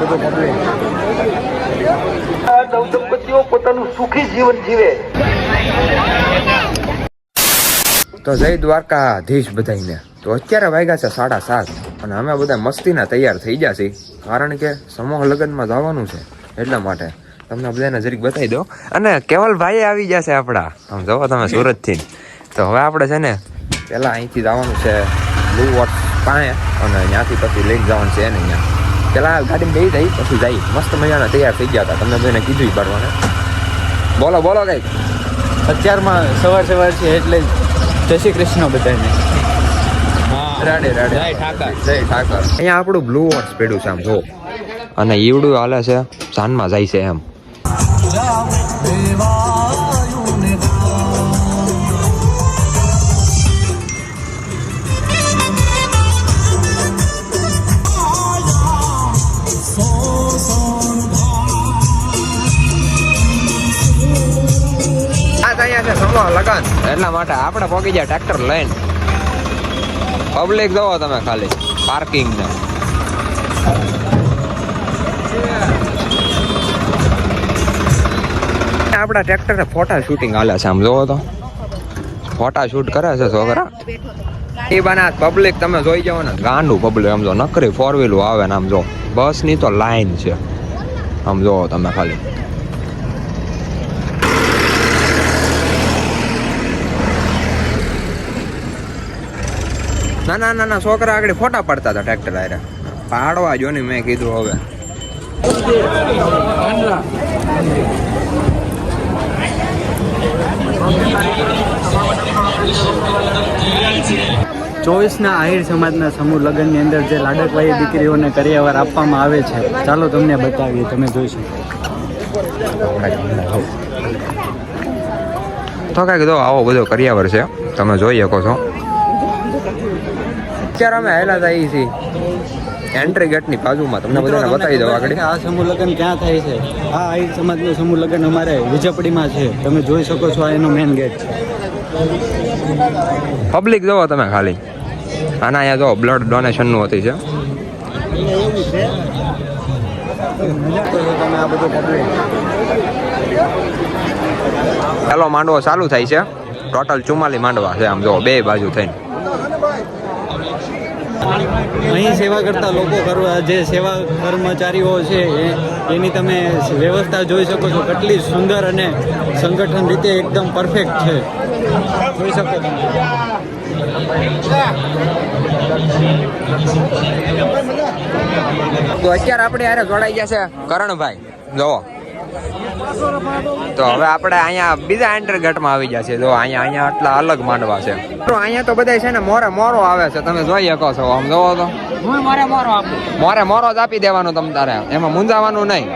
બધું પબ્લિક આ નવદંપતિઓ પોતાનું સુખી જીવન જીવે. તો જય દ્વારકાધીશ બધાઈને તો અત્યારે વાગ્યા છે સાડા સાત અને અમે બધા મસ્તીના તૈયાર થઈ ગયા છીએ. કારણ કે સમૂહ લગ્નમાં જવાનું છે એટલા માટે. તમને બધાને જરીક બતાવી દો અને કેવલભાઈ આવી ગયા છે આપણા. આમ જવો તમે સુરતથી. તો હવે આપણે છે ને, પહેલાં અહીંથી જવાનું છે બ્લુ વોટ પાસે અને ત્યાંથી પછી લઈને જવાનું છે એને અહીંયા. પહેલાં ગાડીમાં બેસી જઈ પછી જઈ. મસ્ત મજાના તૈયાર થઈ ગયા હતા. તમને બધાને કીધું પડવાને. બોલો બોલો કંઈક. અત્યારમાં સવાર સવાર છે એટલે જય શ્રી કૃષ્ણ બધાને. રાડે રાડે. જય ઠાકર. જય ઠાકર. અહીંયા આપણું બ્લુ વોટ્સ પડ્યું છે આમ જો. અને ઈવડું હાલે છે જાનમાં જાય છે એમ. એટલા માટે આપણે પહોંચી જાય ટ્રેક્ટર લઈને. પબ્લિક જોવો તમે ખાલી પાર્કિંગ ને. આપણા ટ્રેક્ટરે ફોટા શૂટિંગ હાલે છે આમ, જોવો તો. ફોટા શૂટ કરે છે છોકરા. એ બના પબ્લિક તમે જોઈ જાઓ ને, ગાંડું પબ્લિક આમ જો નકરી ફોર વ્હીલું આવે ને આમ જો. બસની તો લાઈન છે. આમ જોવો તમે ખાલી. નાના નાના છોકરા આગળ ફોટા પડતા હતા ટ્રેક્ટર આરે પાડવા જો ને મેં કીધું હવે. ચોવીસના આહિર સમાજના સમૂહ લગ્નની અંદર જે લાડકવાઈ દીકરીઓને કરિયાવર આપવામાં આવે છે ચાલો તમને બતાવીએ તમે જોઈ શકો. તો કાંઈક જો આવો બધો કરિયાવર છે તમે જોઈ શકો છો. અત્યારે અમે હેલા થઈ છીએ એન્ટ્રી ગેટની બાજુમાં તમને બધાને બતાવી દઉં આગળ. આ સમૂહ લગ્ન ક્યાં થાય છે? આ આહિર સમાજનું સમૂહ લગ્ન અમારે વિજયપડીમાં છે. તમે જોઈ શકો છો આ એનો મેન ગેટ છે. પબ્લિક જોવો તમે ખાલી. આના અહીંયા જો બ્લડ ડોનેશનનું હતી છે. આ પહેલો માંડવો ચાલુ થાય છે. ટોટલ ચુમ્માલી માંડવા છે આમ જો બે બાજુ થઈને. અહીં સેવા કરતા લોકો કરવા જે સેવા કર્મચારીઓ છે એની તમે વ્યવસ્થા જોઈ શકો છો. કેટલી સુંદર અને સંગઠન રીતે એકદમ પરફેક્ટ છે. જોઈ શકો તો અત્યારે આપણે યારે જોડાઈ ગયા છે કરણભાઈ. જોવો તો હવે આપણે અહીંયા બીજા એન્ટ્રી ગેટમાં આવી ગયા છે જો અહીંયા અહીંયા આટલા અલગ માંડવા છે. તો અહીંયા તો બધા છે ને મોરે મોરો આવે છે. તમે જોઈ શકો છો. આમ જોવો તો. મોરે મોરો જ આપી દેવાનો તમ તારે. એમાં મૂંઝાવાનું નહીં.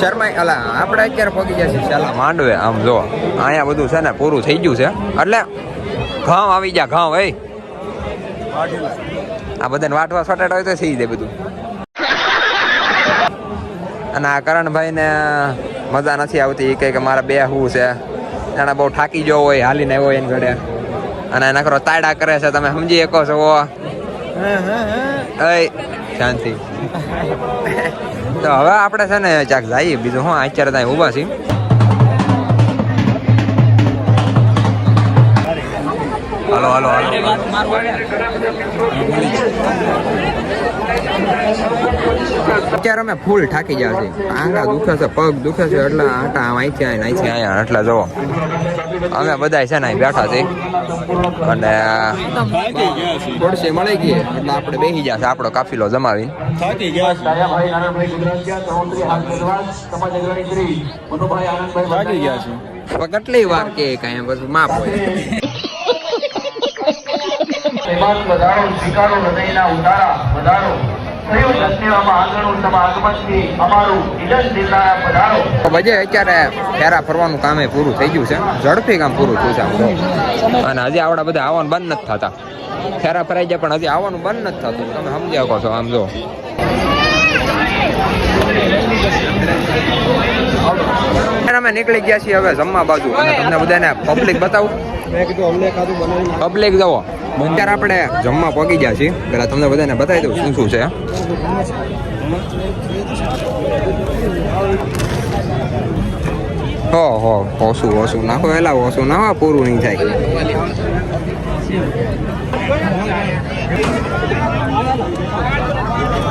શર્મા અલા આપણે અત્યારે પહોંચી ગયા છીએ. ચાલા માંડવે આમ જો. અહીંયા બધું છે ને પૂરું થઈ ગયું છે. એટલે ઘઉં આવી ગયા ઘઉં ભાઈ આ બધાને વાટવા સટાટ હોય તો થઈ જાય બધું. અને આ કરણભાઈને મજા નથી આવતી. એ કહે કે મારા બે હું છે. એને બહુ થાકી જવો હોય હાલીને આવ્યો એને ઘડે અને નકરો તાડા કરે છે. તમે સમજી શકો છો અય શાંતિ. તો હવે આપણે છે ને ચાક જઈએ. બીજું હું અત્યારે ત્યાં ઊભા છીએ. હલો હલો હાલો. અત્યારે અમે ફૂલ થાકી ગયા છે આંગા દુખે છે પગ દુખે છે એટલે આટા વાંચ્યા આવીને અહીંયા એટલે જો અમે બધા છે ને બેઠા છે અને ખુરશી મળી ગઈ એટલે આપણે બેસી ગયા છે આપણો કાફીલો જમાવી. કેટલી વાર કે કાંઈ બધું માપ હોય. વધારો સ્વીકારો હૃદયના ઉતારા વધારો. બજે અત્યારે ફેરા ફરવાનું કામ પૂરું થઈ ગયું છે. ઝડપી કામ પૂરું થયું છે અને હજી આવડા બધા આવવાનું બંધ નથી થતા. ફેરા ફરાઈ જાય પણ હજી આવવાનું બંધ નથી થતું. તમે સમજી શકો છો આમ જો અમે નીકળી ગયા છીએ હવે જમવા બાજુ. અને તમને બધાને પબ્લિક બતાવું. મેં કીધું અમને બનાવી પબ્લિક જવો. અત્યારે આપણે જમવા પહોંચી ગયા છીએ. પેલા તમને બધાને બતાવી દઉં શું શું છે. હો હો ઓછું ઓછું નાખો. એલા ઓછું ના હોય, પૂરું નહીં થાય.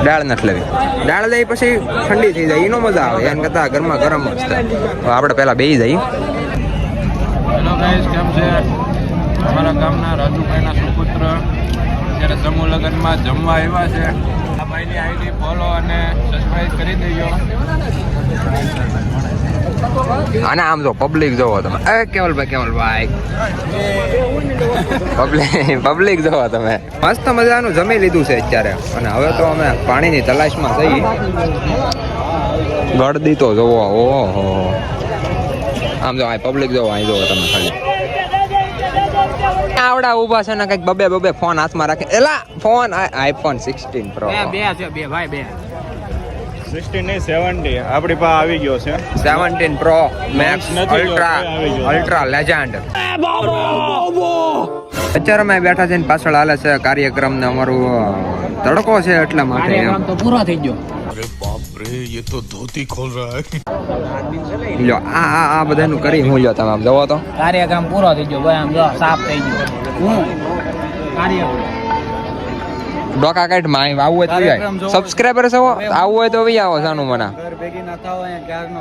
દાળ નથી લેવી. દાળ લઈ પછી ઠંડી થઈ જાય. એનો મજા આવે. એમ કરતા ઘરમાં ગરમ જ થાય. આપણે પહેલા બેસી જઈએ. હેલો ગાઈસ કેમ છે? અમારા ગામના રાજુભાઈના સુપુત્ર અત્યારે સમૂહ લગ્નમાં જમવા આવ્યા છે. આ ભાઈની આઈડી ફોલો અને સબસ્ક્રાઈબ કરી દેજો. અને આમ જો પબ્લિક જોવો તમે. એ કેવલભાઈ કેવલભાઈ પબ્લિક પબ્લિક જોવો તમે. મસ્ત મજાનું જમી લીધું છે અત્યારે. અને હવે તો અમે પાણીની તલાશમાં થઈ ગળદી તો જોવો, ઓહો. આમ જો આ પબ્લિક જો અહીં જોવો તમે ખાલી. આવડા ઊભા છે ને કંઈક બબે બબે ફોન હાથમાં રાખે. એલા ફોન આઈફોન સિક્સટીન પ્રો બે ભાઈ સિક્સટીન નહીં સેવન્ટી આપણી પાસે આવી ગયો છે. સેવન્ટીન પ્રો મેક્સ અલ્ટ્રા ગયું. અલ્ટ્રા લેજન્ડ અત્યારે અમે બેઠા છે પાછળ હાલે છે કાર્યક્રમ ને અમારું તડકો છે એટલા માટે એમ. લ્યો આ આ આ બધાનું કરી હું લ્યો તમે આમ જોવો તો. કાર્યક્રમ પૂરો થઈ ગયો ભાઈ આમ જો સાફ થઈ ગયો. હું? કાર્યક્રમ. ડોકા કાઢમાં આવું હોય તો આવી. સબસ્ક્રાઈબર છો? આવું હોય તો વી આવો સાનું મને.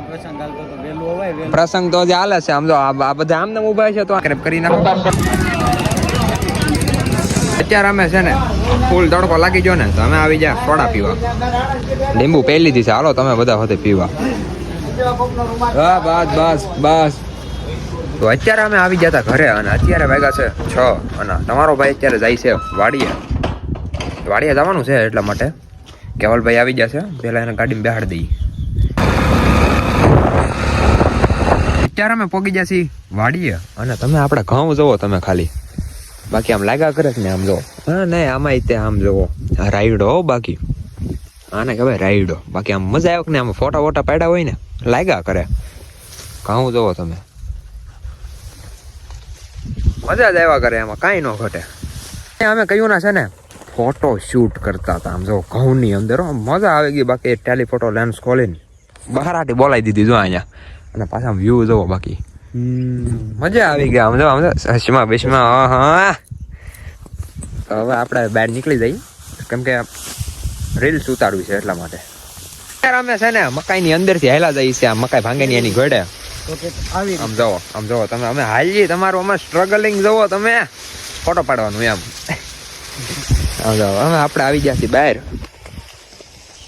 પ્રસંગ તો વહેલું હોય વહેલું. પ્રસંગ તો જે હાલે છે આમ જો આ આ બધા આમને ઊભા છે તો કરી નાખો. અત્યારે અમે છે ને ફૂલ તડકો લાગી ગયો ને તમે આવી જા સોડા પીવા. લીંબુ પહેલી છે. હાલો, તમે બધા સાથે પીવા. બસ બસ બસ. તો અત્યારે અમે આવી ગયા હતા ઘરે અને અત્યારે વાગ્યા છે છ અને તમારો ભાઈ અત્યારે જાય છે વાડીએ. વાડીએ જવાનું છે એટલા માટે. કેવલભાઈ આવી છે. પહેલા એને ગાડીમાં બેહાડ દઈએ. અત્યારે અમે પોગી છીએ વાડીએ અને તમે આપણા ઘઉં જવો તમે ખાલી. બાકી આમ લાગ્યા કરે ને આમ જો હા, નહીં આમાં તે આમ જોવો રાયડો, હો, બાકી. આને કહેવાય રાયડો. બાકી આમ મજા આવે ને આમ ફોટા વોટા પાડ્યા હોય ને, લાગ્યા કરે. ઘઉં જોવો તમે. મજા જ આવ્યા કરે એમાં, કાંઈ ન ઘટે. અમે કહ્યું ના છે ને ફોટો શૂટ કરતા હતા. આમ જો, ઘઉંની અંદર મજા આવી ગઈ. બાકી ટેલિફોટો લેન્સ ખોલીને બહારાટી બોલાવી દીધી, જો અહીંયા. અને પાછા વ્યૂ જોવો બાકી. મજા આવી ગઈ સમજો સમજો હસમાં બેસમાં હા હવે આપણે બહાર નીકળી જઈએ. કેમ કે રીલ્સ ઉતારવી છે એટલા માટે. અમે છે ને મકાઈની અંદરથી હેલા જઈએ છીએ આ મકાઈ ભાંગેની એની ઘડે તો આમ જવો આમ જવો તમે અમે હાલીએ તમારું અમે સ્ટ્રગલિંગ જવો તમે. ફોટો પાડવાનું એમ. આમ જવો અમે આપણે આવી ગયા છીએ બહાર.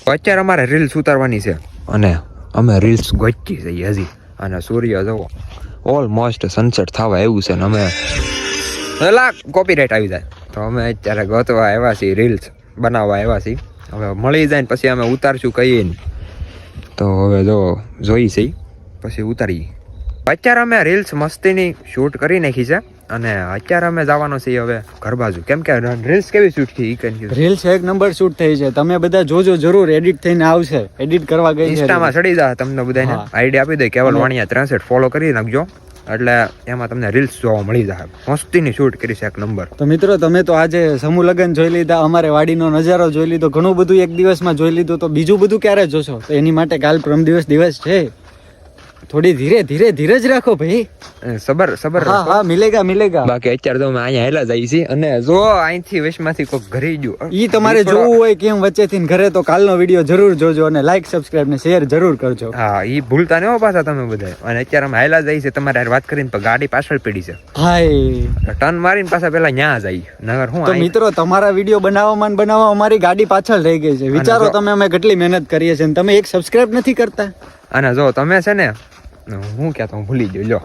અત્યારે અમારે રીલ્સ ઉતારવાની છે. અને અમે રીલ્સ ગોચી જઈએ હજી. અને સૂર્ય જોવો ઓલમોસ્ટ સનસેટ થવા એવું છે ને અમે. એલા કોપીરાઇટ આવી જાય. તો અમે અત્યારે ગોતવા આવ્યા છીએ રીલ્સ બનાવવા આવ્યા છીએ. હવે મળી જાય ને પછી અમે ઉતારશું કહીએ તો હવે જો, જોઈ છે. પછી ઉતારીએ. અત્યારે અમે રીલ્સ મસ્તીની શૂટ કરી નાખી છે. અને અત્યારે અમે જવાનું છીએ હવે ઘર બાજુ. કેમ કે રીલ્સ કેવી શૂટ થઈ ઈ કન્ફ્યુઝ રીલ્સ એક નંબર શૂટ થઈ છે. તમે બધા જોજો જરૂર એડિટ થઈને આવશે. એડિટ કરવા ગઈ ઇન્સ્ટામાં ચડી જા તમને બધાને. આઈડી આપી દે કેવલ વાણિયા ત્રેસઠ. ફોલો કરી નાખજો. એટલે એમાં તમને રીલ્સ જોવા મળી જાય. મસ્તીની શૂટ કરી છે એક નંબર તો મિત્રો તમે તો આજે સમૂહ લગ્ન જોઈ લીધા અમારે વાડીનો નજારો જોઈ લીધો ઘણું બધું એક દિવસમાં જોઈ લીધું તો બીજું બધું ક્યારે જોશો? તો એની માટે કાલ પ્રમ દિવસ દિવસ છે. થોડી ધીરે ધીરે ધીરે જ રાખો ભાઈ. સબર સબર હા હા મિલેગા મિલેગા. બાકી અત્યારે તો અમે અહીંયા હેલા જઈએ છીએ અને જો અહીંથી વચમાંથી કોઈક ઘરે ગયું. ઈ તમારે જોવું હોય કેમ વચ્ચેથી ઘરે તો કાલનો વીડિયો જરૂર જોજો અને લાઈક સબસ્ક્રાઇબ ને શેર જરૂર કરજો. હા ઈ ભૂલતા નહો હો પાછા તમે બધા અને અત્યારે અમે હાયલા જઈએ છીએ તમારે હારે વાત કરીને તો ગાડી પાછળ પડી છે. હાય. ટર્ન મારીને પાછા પેલા ન્યા જઈએ. નગર હું તો મિત્રો તમારા વીડિયો બનાવવામાં બનાવવા અમારી ગાડી પાછળ રહી ગઈ છે. વિચારો તમે અમે કેટલી મહેનત કરીએ છીએ અને તમે એક સબસ્ક્રાઇબ નથી કરતા. અને જો તમે છે ને હું કહેતો હું ભૂલી ગયો લો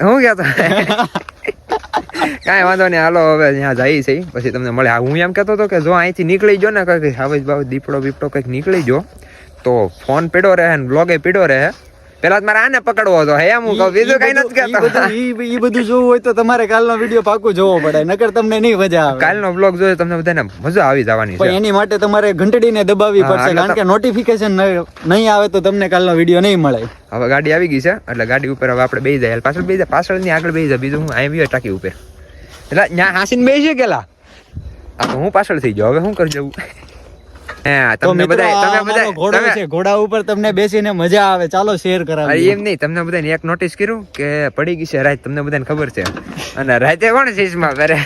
હું કહેતો? કાંઈ વાંધો નહીં હાલો હવે ત્યાં જઈએ છે. પછી તમને મળે. હા, એમ કહેતો હતો કે જો અહીંથી નીકળી ગયો ને કંઈક હાવેજ બાવ દીપડો બીપડો કંઈક નીકળી ગયો તો ફોન પીડો રહે ને બ્લોગે પીડો રહે. પેલા તમારે આને પકડવો હતો. હે હું કહું બીજું કઈ નથી કહેતો. ઈ- બધું જોવું હોય તો તમારે કાલનો વીડિયો પાકો જોવો પડે નકર તમને નહીં મજા આવે. કાલનો બ્લોગ જોયો તમને બધાને મજા આવી જવાની પણ એની માટે તમારે ઘંટડીને દબાવવી પડશે કારણ કે નોટિફિકેશન નહીં આવે તો તમને કાલનો વીડિયો નહીં મળે. હવે ગાડી આવી ગઈ છે એટલે ગાડી ઉપર હવે આપણે બેસી જાય. પાછળ બેસી જાય પાછળની આગળ બેસી જાય બીજું હું બી ટાંકી ઉપર. એટલે ત્યાં હાસીને બેસી ગયેલા આ તો હું પાછળ થઈ ગયો હવે શું કરી જવું તમને ઘોડો છે ઘોડા ઉપર તમને બેસીને મજા આવે ચાલો શેર અરે એમ નહીં તમને બધાને એક નોટિસ કર્યું કે પડી ગઈ છે રાત તમને બધાને ખબર છે. અને રાતે કોણ ચશ્મા પહેરે?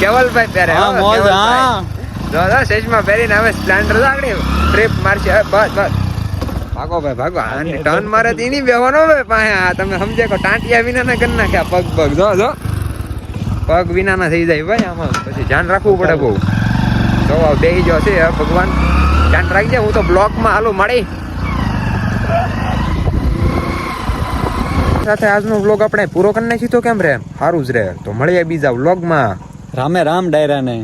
કેવલભાઈ પહેરે હા હો, મોજ કેવલભાઈ. હા. જો જો ચશ્મા પહેરીને હવે સ્પ્લેન્ડર ટ્રીપ મારશે બસ બસ. ભાગો ભાઈ ભાગો. આને ટર્ન મારે તો એની બેવાનો ભાઈ પાસે. તમે સમજે કો ટાંટિયા વિના ના કરી નાખ્યા પગ પગ. જો જો. પગ વિના ના થઈ જાય ભાઈ આમાં. પછી ધ્યાન રાખવું પડે બહુ. જો બે ગયો છે ભગવાન. ધ્યાન રાખજે, હું તો બ્લોકમાં હાલું મળી સાથે આજનો વ્લોગ આપણે પૂરો કરી નાખી તો કેમ રે? સારું જ રે. તો મળીએ બીજા વ્લોગમાં. રામે રામ ડાયરાને.